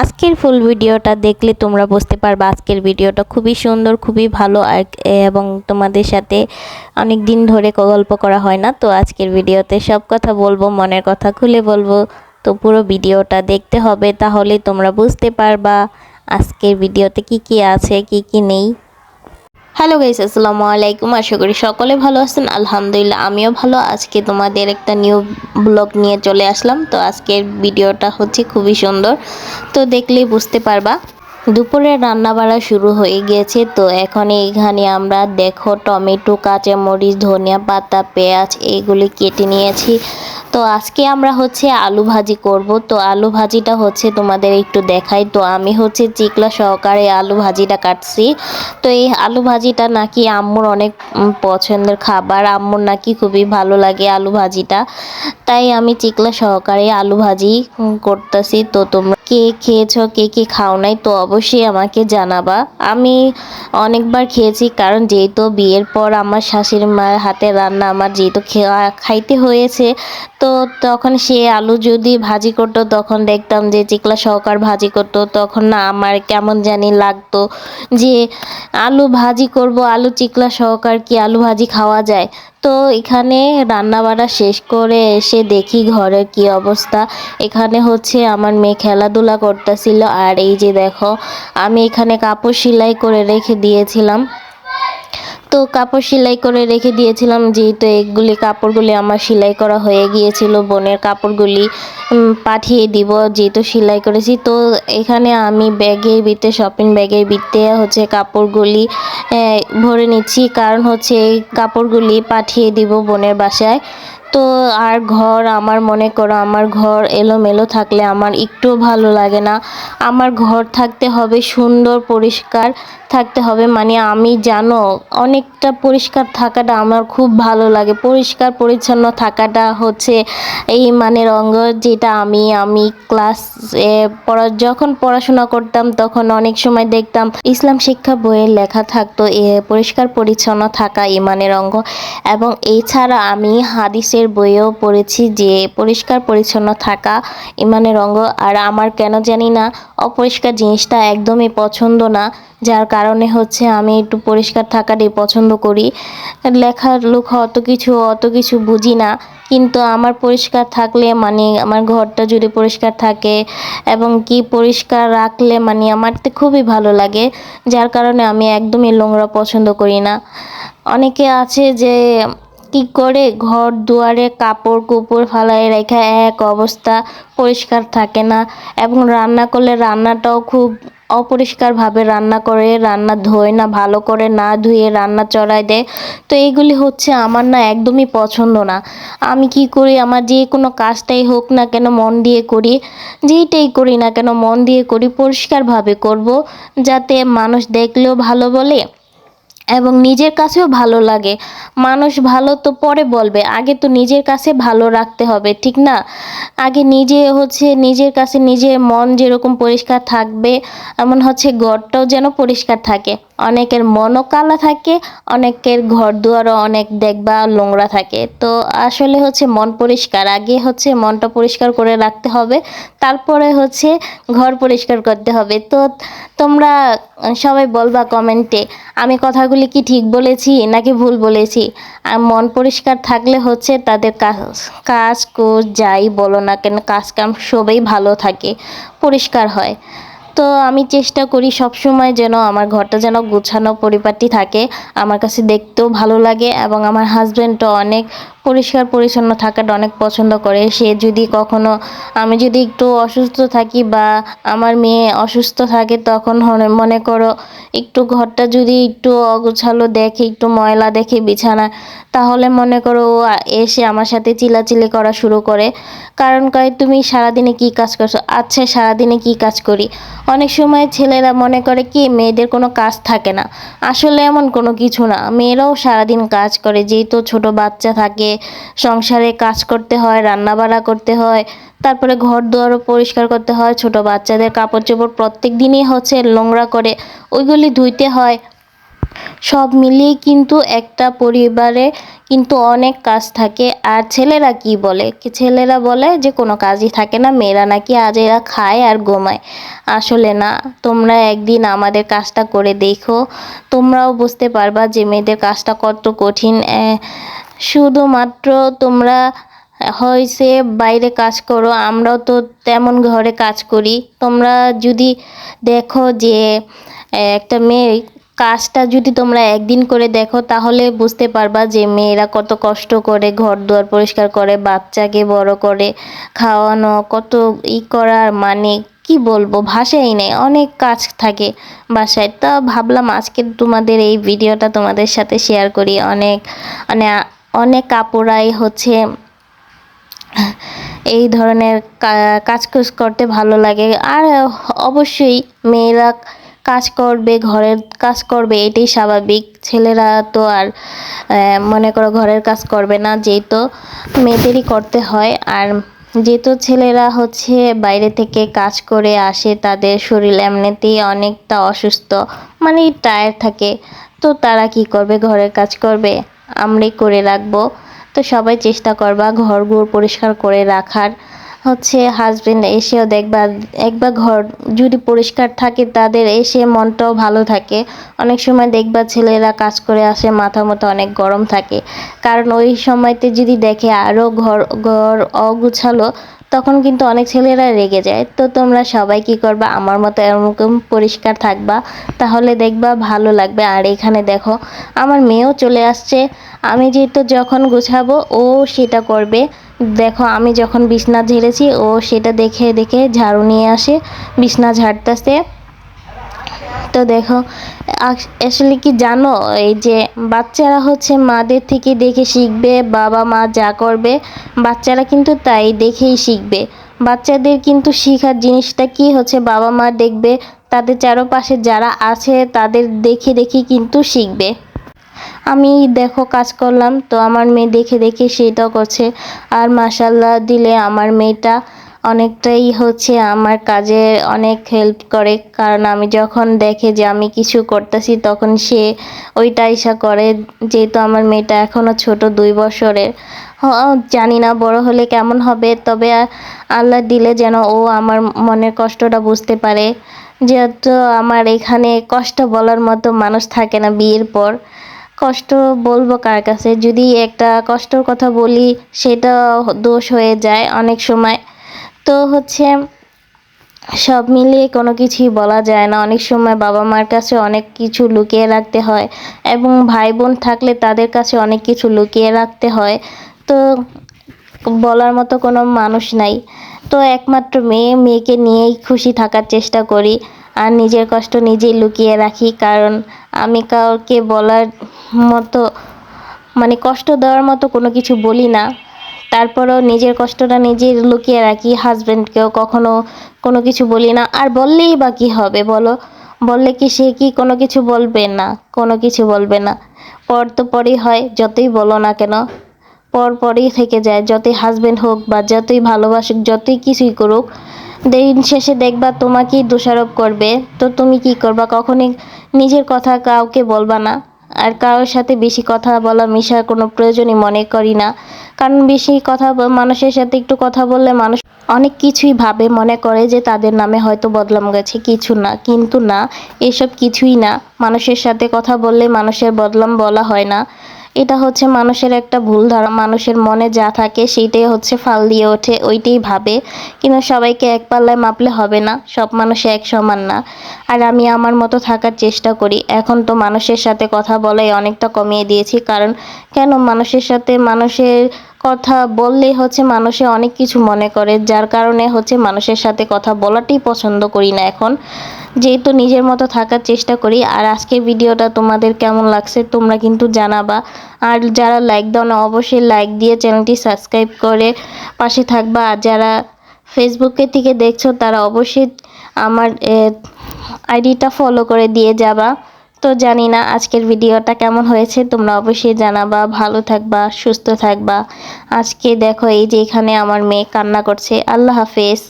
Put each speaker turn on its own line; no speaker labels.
আজকের ফুল ভিডিওটা দেখলে তোমরা বুঝতে পারবে আজকের ভিডিওটা খুবই সুন্দর, খুবই ভালো আর- এবং তোমাদের সাথে অনেক দিন ধরে গল্প করা হয় না। তো আজকের ভিডিওতে সব কথা বলব, মনের কথা খুলে বলব। তো পুরো ভিডিওটা দেখতে হবে, তাহলে তোমরা বুঝতে পারবা আজকের ভিডিওতে কি কি আছে, কি কি নেই। হ্যালো গাইস, আসসালামু আলাইকুম। আশা করি সকলে ভালো আছেন। আলহামদুলিল্লাহ, আমিও ভালো। আজকে তোমাদের একটা নিউ ব্লগ নিয়ে চলে আসলাম। তো আজকের ভিডিওটা হচ্ছে খুবই সুন্দর। তো দেখলেই বুঝতে পারবা, দুপুরে রান্না বাড়া শুরু হয়ে গিয়েছে। তো এখন এইখানে আমরা দেখো টমেটো, কাঁচামরিচ, ধনিয়া পাতা, পেঁয়াজ এইগুলি কেটে নিয়েছি। তো আজকে আমরা হচ্ছে আলু ভাজি করব। তো আলু ভাজিটা হচ্ছে তোমাদের একটু দেখাই। তো আমি হচ্ছে চিকলা সহকারে আলু ভাজিটা কাটছি। তো এই আলু ভাজিটা নাকি আম্মুর অনেক পছন্দের খাবার। আম্মুর নাকি খুবই ভালো লাগে আলু ভাজিটা। তাই আমি চিকলা সহকারে আলু ভাজি করতেছি। তো তোমরা কে খেয়েছো, কে কে খাও নাই, তো অবশ্যই আমাকে জানাবা। আমি অনেকবার খেয়েছি, কারণ যেহেতু বিয়ের পর আমার শাশুড়ি মায়ের হাতে রান্না, আমার যেহেতু খাইতে হয়েছে, তো তখন সে আলু যদি ভাজি করতো, তখন দেখতাম যে চিকলা সহকার ভাজি করতো, তখন না আমার কেমন জানি লাগতো যে আলু ভাজি করব, আলু চিকলা সহকার কি আলু ভাজি খাওয়া যায়। তো এখানে রান্না বাড়া শেষ করে এসে দেখি ঘরের কি অবস্থা। এখানে হচ্ছে আমার মেয়ে খেলাধুলা করতেছিল। আর এই যে দেখো, আমি এখানে কাপড় সেলাই করে রেখে দিয়েছিলাম। তো কাপড় সেলাই করে রেখে দিয়েছিলাম, যেহেতু এগুলি কাপড়গুলি আমার সেলাই করা হয়ে গিয়েছিল, বোনের কাপড়গুলি পাঠিয়ে দিব যেহেতু সেলাই করেছি। তো এখানে আমি ব্যাগের বিতে শপিং ব্যাগের বিতে হচ্ছে কাপড়গুলি ভরে নিচ্ছি। কারণ হচ্ছে কাপড়গুলি পাঠিয়ে দিব বোনের বাসায়। তো আর ঘর আমার, মনে করো আমার ঘর এলোমেলো থাকলে আমার একটু ভালো লাগে না। আমার ঘর থাকতে হবে সুন্দর, পরিষ্কার থাকতে হবে। মানে আমি জানো, অনেকটা পরিষ্কার থাকাটা আমার খুব ভালো লাগে। পরিষ্কার, পরিচ্ছন্ন থাকাটা হচ্ছে এই মানে অঙ্গ যেটা আমি আমি ক্লাস পড়া, যখন পড়াশোনা করতাম তখন অনেক সময় দেখতাম ইসলাম শিক্ষা বইয়ে লেখা থাকতো, এ পরিষ্কার, পরিচ্ছন্ন থাকা ইমানের অঙ্গ। এবং এছাড়া আমি হাদিসের বইয়েও পড়েছি যে পরিষ্কার পরিচ্ছন্ন থাকা ইমানের অঙ্গ। আর আমার কেন জানি না, অপরিষ্কার জিনিসটা একদমই পছন্দ না, যার কারণে হচ্ছে আমি একটু পরিষ্কার থাকাটাই পছন্দ করি। লেখার লেখা অত কিছু অত কিছু বুঝি না, কিন্তু আমার পরিষ্কার থাকলে মানে আমার ঘরটা যদি পরিষ্কার থাকে এবং কি পরিষ্কার রাখলে মানে আমার তো খুবই ভালো লাগে, যার কারণে আমি একদমই নোংরা পছন্দ করি না। অনেকে আছে যে কি করে ঘর দুয়ারে কাপড় কুপড় ফালাই রেখে এক অবস্থা পরিষ্কার থাকে না এবং রান্না করলে রান্নাটাও খুব অপরিষ্কারভাবে রান্না করে, রান্না ধোয় না, ভালো করে না ধুয়ে রান্না চড়ায় দেয়। তো এইগুলি হচ্ছে আমার না একদমই পছন্দ না। আমি কি করি? আমার যে কোনো কাজটাই হোক না কেন মন দিয়ে করি, যেইটাই করি না কেন মন দিয়ে করি, পরিষ্কারভাবে করব, যাতে মানুষ দেখলেও ভালো বলে এবং নিজের কাছেও ভালো লাগে। মানুষ ভালো তো পরে বলবে, আগে তো নিজের কাছে ভালো রাখতে হবে, ঠিক না? আগে নিজে হচ্ছে নিজের কাছে নিজের মন যেরকম পরিষ্কার থাকবে, এমন হচ্ছে ঘরটাও যেন পরিষ্কার থাকে। অনেকের মনও কালা থাকে, অনেকের ঘর দুয়ারও অনেক দেখবা নোংরা থাকে। তো আসলে হচ্ছে মন পরিষ্কার, আগে হচ্ছে মনটা পরিষ্কার করে রাখতে হবে, তারপরে হচ্ছে ঘর পরিষ্কার করতে হবে। তো তোমরা সবাই বলবা কমেন্টে, আমি কথাগুলি কি ঠিক বলেছি, নাকি ভুল বলেছি? আর মন পরিষ্কার থাকলে হচ্ছে তাদের কাজ কাজ কোজ যাই বলো না কেন, কাজ কাম সবই ভালো থাকে, পরিষ্কার হয়। তো আমি চেষ্টা করি সব সময় যেন আমার ঘরটা যেন গুছানো পরিপাটি থাকে, আমার কাছে দেখতেও ভালো লাগে এবং আমার হাজব্যান্ডও অনেক পরিষ্কার পরিচ্ছন্ন থাকাটা অনেক পছন্দ করে। সে যদি কখনো, আমি যদি একটু অসুস্থ থাকি বা আমার মেয়ে অসুস্থ থাকে, তখন মনে করো একটু ঘরটা যদি একটু অগোছালো দেখে, একটু ময়লা দেখে বিছানা, তাহলে মনে করো ও এসে আমার সাথে চিলাচিলি করা শুরু করে। কারণ কয়, তুমি সারাদিনে কি কাজ করছ? আচ্ছা সারাদিনে কি কাজ করি? অনেক সময় ছেলেরা মনে করে কি, মেয়েদের কোনো কাজ থাকে না। আসলে এমন কোনো কিছু না। মেয়েরাও সারাদিন কাজ করে, যেহেতু ছোট বাচ্চা থাকে সংসারে কাজ করতে হয়, রান্নাবাড়া করতে হয়, তারপরে ঘর দুয়ারও পরিষ্কার করতে হয়, ছোট বাচ্চাদের কাপড় চোপড় প্রত্যেক দিনই হচ্ছে নোংরা করে, ওইগুলি ধুইতে হয়। সব মিলিয়ে কিন্তু একটা পরিবারে কিন্তু অনেক কাজ থাকে। আর ছেলেরা কি বলে? ছেলেরা বলে যে, কোনো কাজই থাকে না, মেয়েরা নাকি আজ এরা খায় আর ঘুমায়। আসলে না, তোমরা একদিন আমাদের কাজটা করে দেখো। তোমরাও বুঝতে পারবা যে, মেয়েদের কাজটা কত কঠিন। শুধুমাত্র তোমরা হয়েছে বাইরে কাজ করো, আমরাও তো তেমন ঘরে কাজ করি। তোমরা যদি দেখো যে একটা মেয়ে, কাজটা যদি তোমরা একদিন করে দেখো, তাহলে বুঝতে পারবা যে মেয়েরা কত কষ্ট করে ঘর দুয়ার পরিষ্কার করে, বাচ্চাকে বড় করে খাওয়ানো, কত ই করার মানে কি বলব, ভাষাই নেই। অনেক কাজ থাকে বাসায়। তা ভাবলাম আজকে তোমাদের এই ভিডিওটা তোমাদের সাথে শেয়ার করি। অনেক মানে অনেক কাপড়াই হচ্ছে এই ধরনের কাজকুজ করতে ভালো লাগে। আর অবশ্যই মেয়েরা কাজ করবে, ঘরের কাজ করবে, এটাই স্বাভাবিক। ছেলেরা তো আর মনে করো ঘরের কাজ করবে না, যেহেতু মেয়েদেরই করতে হয়। আর যেহেতু ছেলেরা হচ্ছে বাইরে থেকে কাজ করে আসে, তাদের শরীর এমনিতেই অনেকটা অসুস্থ মানে টায়ার থাকে। তো তারা কি করবে? ঘরের কাজ করবে। আমরাই করে রাখব। তো সবাই চেষ্টা করবা ঘরগুলো পরিষ্কার করে রাখার। হচ্ছে হাজবেন্ড এসেও দেখবা, একবার ঘর যদি পরিষ্কার থাকে তাদের এসে মনটাও ভালো থাকে। অনেক সময় দেখবা ছেলেরা কাজ করে আসে, মাথা মতো অনেক গরম থাকে। কারণ ওই সময়তে যদি দেখে আরও ঘর ঘর অগুছালো, তখন কিন্তু অনেক ছেলেরা রেগে যায়। তো তোমরা সবাই কি করবা? আমার মতো এরকম পরিষ্কার থাকবা, তাহলে দেখবা ভালো লাগবে। আর এখানে দেখো, আমার মেয়েও চলে আসছে। আমি যেহেতু যখন গোছাবো, ও সেটা করবে। দেখো, আমি যখন বিছনা ঝেড়েছি, ও সেটা দেখে দেখে ঝাড়ু নিয়ে আসে, বিছনা ঝাড়তেছে। তো দেখো, আস- আসলে কি জানো, এই যে বাচ্চারা হচ্ছে মাদের থেকে দেখে শিখবে, বাবা মা যা করবে, বাচ্চারা কিন্তু তাই দেখেই শিখবে। বাচ্চাদের কিন্তু শেখার জিনিসটা কি হচ্ছে, বাবা মা দেখবে, তাদের চারপাশে যারা আছে, তাদের দেখে দেখে কিন্তু শিখবে। আমি দেখো কাজ করলাম, তো আমার মেয়ে দেখে দেখে সেটাও করছে। আর মাসাল্লাহ দিলে আমার মেয়েটা অনেকটাই হচ্ছে আমার কাজে অনেক হেল্প করে। কারণ আমি যখন দেখে যে আমি কিছু করতেছি, তখন সে ওইটা ইসা করে। যেহেতু আমার মেয়েটা এখনও ছোট, দুই বছরের। জানি না বড় হলে কেমন হবে, তবে আল্লাহ দিলে যেন ও আমার মনের কষ্টটা বুঝতে পারে। যেহেতু আমার এখানে কষ্ট বলার মতো মানুষ থাকে না বিয়ের পর। কষ্ট বলব কার কাছে? যদি একটা কষ্টর কথা বলি সেটা দোষ হয়ে যায় অনেক সময়। তো হচ্ছে, সব মিলিয়ে কোনো কিছুই বলা যায় না। অনেক সময় বাবা মার কাছে অনেক কিছু লুকিয়ে রাখতে হয় এবং ভাই বোন থাকলে তাদের কাছে অনেক কিছু লুকিয়ে রাখতে হয়। তো বলার মতো কোনো মানুষ নাই। তো একমাত্র মেয়ে, মেয়েকে নিয়েই খুশি থাকার চেষ্টা করি। আর নিজের কষ্ট নিজেই লুকিয়ে রাখি কারণ আমি কাউকে বলার মতো মানে কষ্ট দেওয়ার মতো কোনো কিছু বলি না। তারপরেও নিজের কষ্টটা নিজেই লুকিয়ে রাখি হাজব্যান্ডকেও কখনো কোনো কিছু বলি না। আর বললেই বা কী হবে বলো? বললে কি সে কি কোনো কিছু বলবে না? কোনো কিছু বলবে না। পর তো পরই হয়, যতই বলো না কেন। পর পরই থেকে যায়, যতই হাজব্যান্ড হোক বা যতই ভালোবাসুক, যতই কিছুই করুক দিন শেষে দেখবা তোমাকেই দোষারোপ করবে। তো তুমি কি করবা? কখনই নিজের কথা কাউকে বলবা না। আর কারোর সাথে বেশি কথা বলা, মিশার কোনো প্রয়োজনই মনে করি না। কারণ বেশি কথা মানুষের সাথে একটু কথা বললে মানুষ অনেক কিছুই ভাবে, মনে করে যে তাদের নামে হয়তো বদলাম গেছে। কিছু না, কিন্তু না, এসব কিছুই না। মানুষের সাথে কথা বললে মানুষের বদলাম বলা হয় না। এটা হচ্ছে মানুষের একটা ভুল ধারা মানুষের মনে যা থাকে সেইটাই হচ্ছে ফাল দিয়ে ওঠে, ওইটাই ভাবে। কিন্তু সবাইকে এক পাল্লায় মাপলে হবে না, সব মানুষ এক সমান না। আর আমি আমার মতো থাকার চেষ্টা করি। এখন তো মানুষের সাথে কথা বলাই অনেকটা কমিয়ে দিয়েছি, কারণ কেন মানুষের সাথে মানুষের কথা বললেই হচ্ছে মানুষে অনেক কিছু মনে করে, যার কারণে হচ্ছে মানুষের সাথে কথা বলাটাই পছন্দ করি না এখন। যেহেতু নিজের মতো থাকার চেষ্টা করি, আর আজকের ভিডিওটা তোমাদের কেমন লাগছে তোমরা কিন্তু জানাবা। আর যারা লাইক দাও না, অবশ্যই লাইক দিয়ে চ্যানেলটি সাবস্ক্রাইব করে পাশে থাকবা। আর যারা ফেসবুকে থেকে দেখছ, তারা অবশ্যই আমার আইডিটা ফলো করে দিয়ে যাবা। তো জানি না আজকের ভিডিওটা কেমন হয়েছে, তোমরা অবশ্যই জানাবা, ভালো থাকবা, সুস্থ থাকবা। আজকে দেখো এই যে এখানে আমার মেয়ে কান্না করছে, আল্লাহ হাফেজ।